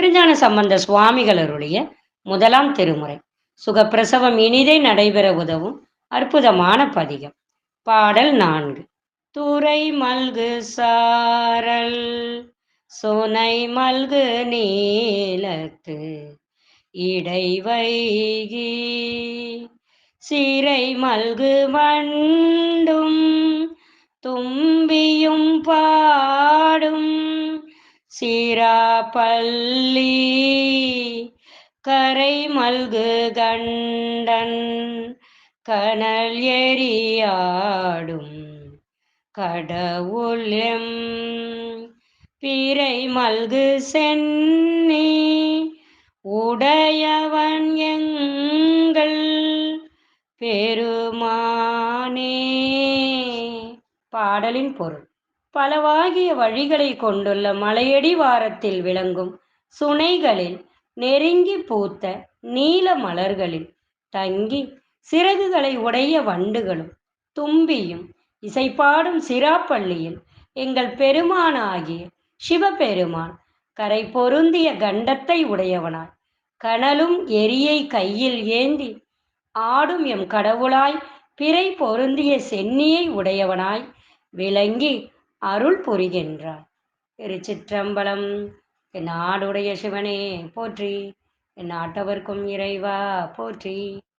திருஞான சம்பந்த சுவாமிகளருடைய முதலாம் திருமுறை. சுகப்பிரசவம் இனிதே நடைபெற உதவும் அற்புதமான பதிகம். பாடல் நான்கு. துறை மல்கு சாரல். சுனை மல்கு நீலத்து. இடை வைகி. சிறை மல்கு வண்டும். தும்பியும் பாடும். சிராப்பள்ளி கரை மல்கு கண்டன் கனல் எரியாடும் கடவுளெம். பிறை மல்கு சென்னி உடையவன் எங்கள் பெருமானே. பாடலின் பொருள். பலவாகிய வழிகளை கொண்டுள்ள மலையடி வாரத்தில் விளங்கும் சுனைகளில் நெருங்கி பூத்த நீல மலர்களில் தங்கி சிறகுகளை உடைய வண்டுகளும் தும்பியும் இசைப்பாடும் சிராப்பள்ளியில் எங்கள் பெருமானாகிய சிவபெருமான் கரை பொருந்திய கண்டத்தை உடையவனாய். கனலும் எரியை கையில் ஏந்தி ஆடும் எம் கடவுளாய் பிறை பொருந்திய சென்னியை உடையவனாய். விளங்கி அருள் புரிகின்றார். திருச்சிற்றம்பலம் என் நாடுடைய சிவனே போற்றி. என் நாட்டவர்க்கும் இறைவா போற்றி.